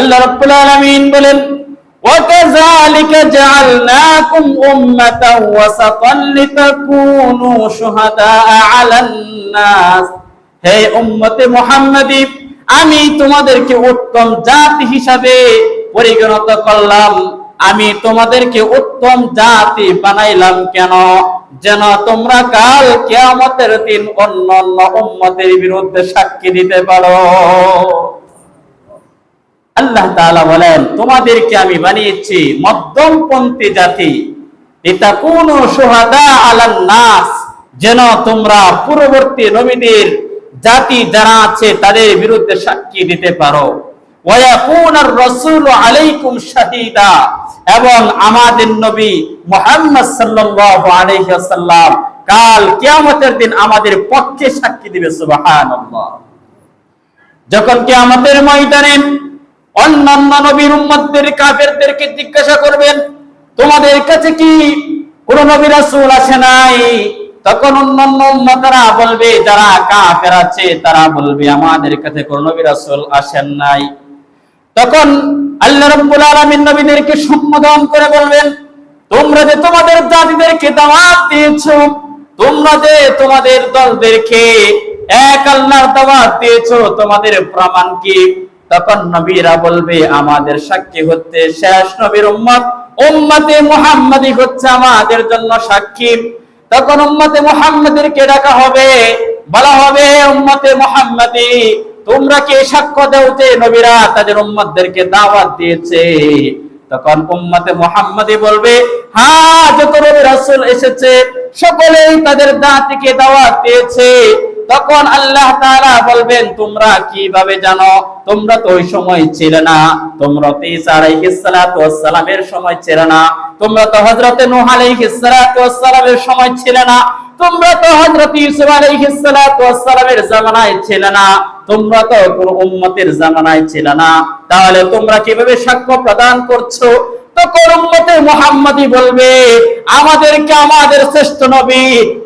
আল্লাহ রাব্বুল আলামিন বলেন وكذلك جعلناكم أمة وسطا لتكونوا شهداء على الناس হে উম্মতে মুহাম্মাদি আমি তোমাদেরকে উত্তম জাতি হিসাবে পরিগণিত করলাম আমি তোমাদেরকে উত্তম জাতি বানাইলাম কেন যেন তোমরা কাল কিয়ামতের দিন অন্য অন্য উম্মতের বিরুদ্ধে সাক্ষী দিতে পারো আল্লাহ তাআলা বলেন, তোমাদেরকে আমি বানিয়েছি মধ্যমপন্থী জাতি। এটা কোন সোহাদা আলান নাস। যেন তোমরা পূর্ববর্তী নবীদের জাতি যারা আছে, তাদের বিরুদ্ধে সাক্ষী দিতে পারো। এবং আমাদের নবী মুহাম্মদ কাল কিয়ামতের দিন আমাদের পক্ষে সাক্ষী দিবে, সুবহানাল্লাহ। যখন কিয়ামতের ময়দানে অন্যান্য নবীর উম্মতদের কাফেরদেরকে জিজ্ঞাসা করবেন, তোমাদের কাছে কি কোন নবী রাসূল আসে নাই? তখন অন্যান্য উম্মতরা বলবে, যারা কাফের আছে, তারা বলবে, আমাদের কাছে কোন নবী রাসূল আসেন নাই। তখন আল্লাহ রাব্বুল আলামিন নবীদেরকে সম্বোধন করে বলবেন, তোমরা যে তোমাদের জাতিদেরকে দাওয়াত দিয়েছ, তোমরা যে তোমাদের দলদেরকে এক আল্লাহর দাওয়াত দিয়েছ, তোমাদের প্রমাণ কি? তখন নবীরা বলবে, আমাদের সাক্ষী হচ্ছে শেষ নবীর উম্মত। উম্মতে মুহাম্মাদি হচ্ছে আমাদের জন্য সাক্ষী। তখন উম্মতে মুহাম্মাদেরকে ডাকা হবে। বলা হবে, উম্মতে মুহাম্মাদি, তোমরা কি সাক্ষ্য দাও যে নবীরা তাদের উম্মতদেরকে দাওয়াত দিয়েছে? তখন উম্মতে মুহাম্মাদি বলবে হ্যাঁ যত নবী রাসূল এসেছে, সকলেই তাদের দাঁতিকে দাওয়াত দিয়েছে। তখন আল্লাহ তাআলা বলবেন, তোমরা কীভাবে জানো? তোমরা তো ওই সময় ছিলে না। তোমরা তো ঈসা সালামের সময় ছিলে না। তোমরা তো হযরতে নূহ আলাইহিস সালামের সময় ছিলে না। তোমরা তো হযরত ইউসুফ আলাইহিস জামানায় ছিল না। তোমরা তো কোন উম্মতের জামানায় ছিলে না। তাহলে তোমরা কীভাবে সাক্ষ্য প্রদান করছ? তখন উম্মতে মুহাম্মাদি বলবে আমাদেরকে আমাদের শ্রেষ্ঠ নবী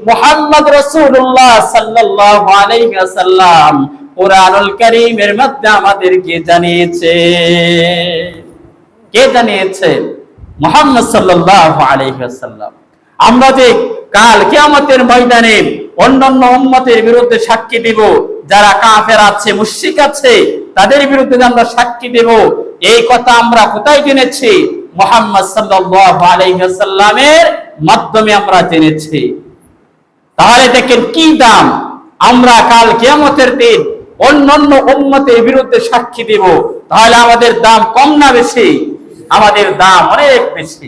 মোহাম্মদ রাসূলুল্লাহ সাল্লাল্লাহু আলাইহি ওয়াসাল্লাম কুরআনুল কারীমের মধ্যে আমাদেরকে জানিয়েছে। কে জানিয়েছে? মুহাম্মদ সাল্লাল্লাহু আলাইহি ওয়াসাল্লাম। আমরা যে কাল কিয়ামতের ময়দানে অন্যান্য উম্মতের বিরুদ্ধে সাক্ষী দিব, যারা কাফের আছে, মুশরিক আছে, তাদের বিরুদ্ধে আমরা সাক্ষী দেব, এই কথা আমরা কোথায় জেনেছি? মোহাম্মদ সাল্লাল্লাহু আলাইহি ওয়াসাল্লামের মাধ্যমে আমরা জেনেছি। তাহলে দেখেন কি দাম? আমরা কাল কিয়ামতের দিন অন্যান্য উম্মতের বিরুদ্ধে সাক্ষী দেব। তাহলে আমাদের দাম কম না বেশি? আমাদের দাম অনেক বেশি।